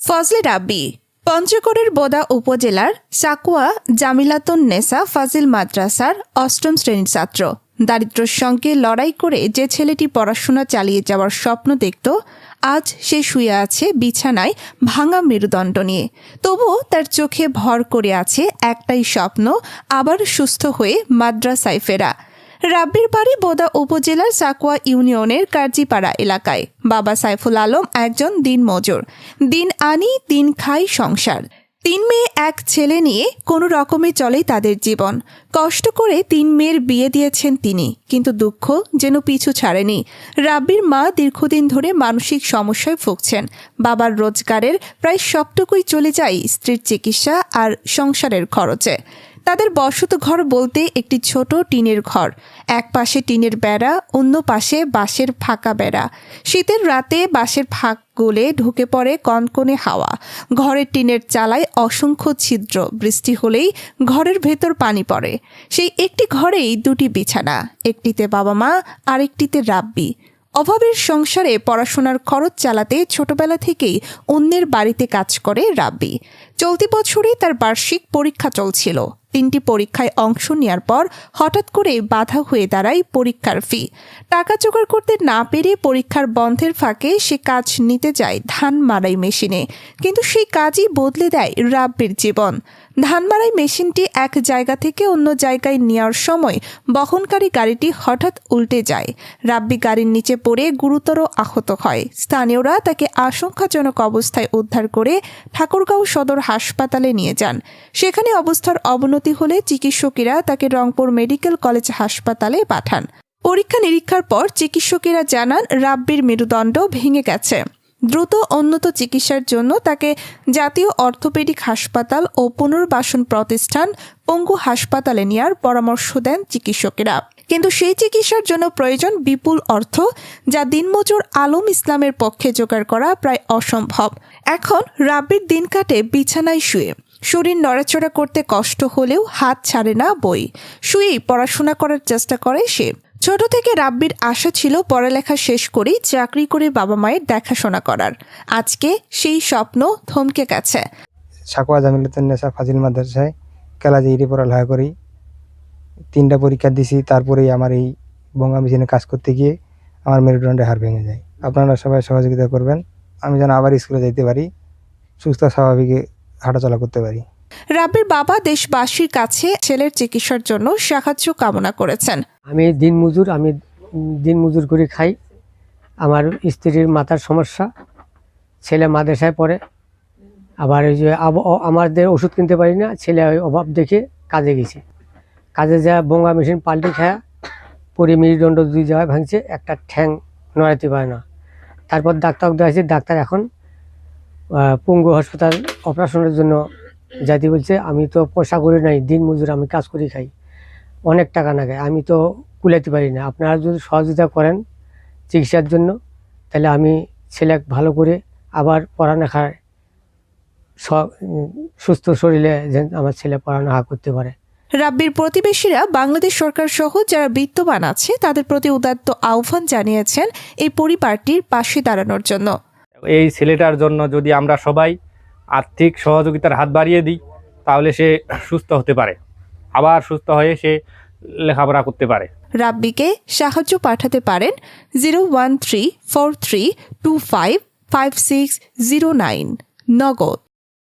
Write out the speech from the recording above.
ফজলে রাব্বি, পঞ্চগড়ের বোদা উপজেলার সাকুয়া জামিলাতুন নেসা ফাজিল মাদ্রাসার অষ্টম শ্রেণির ছাত্র। দারিদ্র্যের সঙ্গে লড়াই করে যে ছেলেটি পড়াশোনা চালিয়ে যাওয়ার স্বপ্ন দেখত, আজ সে শুয়ে আছে বিছানায় ভাঙা মেরুদণ্ড নিয়ে। তবুও তার চোখে ভর করে আছে একটাই স্বপ্ন, আবার সুস্থ হয়ে মাদ্রাসায় ফেরা। রাব্বির বাড়ি বোদা উপজেলার সাকুয়া ইউনিয়নের কার্জিপাড়া এলাকায়। বাবা সাইফুল আলম একজন দিনমজুর। দিন আনি, দিন খাই সংসার। তিন মেয়ে, এক ছেলে নিয়ে কোনো রকমে চলে তাদের জীবন। কষ্ট করে তিন মেয়ের বিয়ে দিয়েছেন তিনি, কিন্তু দুঃখ যেন পিছু ছাড়েনি। রাব্বির মা দীর্ঘদিন ধরে মানসিক সমস্যায় ভুগছেন। বাবার রোজগারের প্রায় সবটুকুই চলে যায় স্ত্রীর চিকিৎসা আর সংসারের খরচে। তাদের বসত ঘর বলতে একটি ছোট টিনের ঘর। এক পাশে টিনের বেড়া, অন্য পাশে বাঁশের ফাঁকা বেড়া। শীতের রাতে বাঁশের ফাঁক গলে ঢুকে পড়ে কনকনে হাওয়া। ঘরের টিনের চালায় অসংখ্য ছিদ্র। বৃষ্টি হলেই ঘরের ভেতর পানি পড়ে। সেই একটি ঘরেই দুটি বিছানা, একটিতে বাবা মা, আরেকটিতে রাব্বি। অভাবের সংসারে পড়াশোনার খরচ চালাতে ছোটবেলা থেকেই অন্যের বাড়িতে কাজ করে রাব্বি। চলতি বছরে তার বার্ষিক পরীক্ষা চলছিল। তিনটি পরীক্ষায় অংশ নেওয়ার পর হঠাৎ করে বাধা হয়ে দাঁড়ায় পরীক্ষার ফি টাকা জোগাড় করতে না পেরে পরীক্ষার বন্ধের ফাঁকে সে কাজ নিতে যায় ধান মারাই মেশিনে। কিন্তু সেই কাজই বদলে দেয় রাব্বির জীবন। ধান মারাই মেশিনটি এক জায়গা থেকে অন্য জায়গায় নেওয়ার সময় বহনকারী গাড়িটি হঠাৎ উল্টে যায়। রাব্বি গাড়ির নিচে পড়ে গুরুতর আহত হয়। স্থানীয়রা তাকে আশঙ্কাজনক অবস্থায় উদ্ধার করে ঠাকুরগাঁও সদর হাসপাতালে নিয়ে যান। সেখানে অবস্থার অবনতি হলে চিকিৎসকেরা তাকে রংপুর মেডিকেল কলেজ হাসপাতালে পাঠান। পরীক্ষা নিরীক্ষার পর চিকিৎসকেরা জানান, রাব্বির মেরুদণ্ড ভেঙে গেছে। দ্রুত উন্নত চিকিৎসার জন্য তাকে জাতীয় অর্থোপেডিক হাসপাতাল ও পুনর্বাসন প্রতিষ্ঠান পঙ্গু হাসপাতালে নেওয়ার পরামর্শ দেন চিকিৎসকেরা। কিন্তু সেই চিকিৎসার জন্য প্রয়োজন বিপুল অর্থ, যা দিনমজুর আলম ইসলামের পক্ষে জোগাড় করা প্রায় অসম্ভব। এখন রাব্বির দিন কাটে, বিছানায় শুয়ে। শরীর নড়াচড়া করতে কষ্ট হলেও হাত ছাড়ে না বই। শুয়েই পড়াশোনা করার চেষ্টা করে সে। ছোট থেকে রাব্বির আশা ছিল পড়ালেখা শেষ করেই চাকরি করে বাবা মায়ের দেখাশোনা করার। আজকে সেই স্বপ্ন থমকে গেছে। সাকুয়া জামিলাতুন নেসা ফাজিল মাদ্রাসায় কেলাজে ইডি পড়ালেখা করি, তিনটা পরীক্ষা দিছি, তারপরেই আমার এই বঙ্গা মেশিনে কাজ করতে গিয়ে আমার মেরুদণ্ডে হার ভেঙে যায়। আপনারা সবাই সহযোগিতা করবেন। আমি যেন আবার স্কুলে যেতে পারি, সুস্থ, স্বাভাবিক, হাঁটাচলা করতে পারি। রাব্বির বাবা দেশবাসীর কাছে ছেলের চিকিৎসার জন্য সাহায্য কামনা করেছেন। আমি দিন মজুর, আমি দিন মজুর করে খাই। আমার স্ত্রীর মাথার সমস্যা, ছেলে মাদ্রাসায় পড়ে। আবার ওই যে আমাদের ওষুধ কিনতে পারি না, ছেলে ওই অভাব দেখে কাজে গেছে। কাজে যা বঙ্গা মেশিন পাল্টে খায়া পরে মেরুদণ্ড দুই জায়গায় ভাঙছে, একটা ঠ্যাং নড়াইতে পারে না। তারপর ডাক্তার দেখাচ্ছি ডাক্তার এখন পঙ্গু হাসপাতাল অপারেশনের জন্য যাইতে বলছে আমি তো পয়সা করে নাই দিন মজুর আমি কাজ করে খাই। অনেক টাকা লাগে আমি তো কুলাইতে পারি না। আপনারা যদি সহযোগিতা করেন চিকিৎসার জন্য তাহলে আমি ছেলে ভালো করে আবার উম, সুস্থ শরীরে যেন আমার ছেলে পড়ালেখা করতে পারে। রাব্বির প্রতিবেশীরা বাংলাদেশ সরকার সহ যারা বিত্তবান আছে তাদের প্রতি উদাত্ত আহ্বান জানিয়েছেন এই পরিবারটির পাশে দাঁড়ানোর জন্য। এই ছেলেটার জন্য যদি আমরা সবাই আর্থিক সহযোগিতার হাত বাড়িয়ে দিই, তাহলে সে সুস্থ হতে পারে। আবার সুস্থ হয়ে সে লেখাপড়া করতে পারে। রাব্বিকে সাহায্য পাঠাতে পারেন zero one three four three two five five six zero nine, Nagad.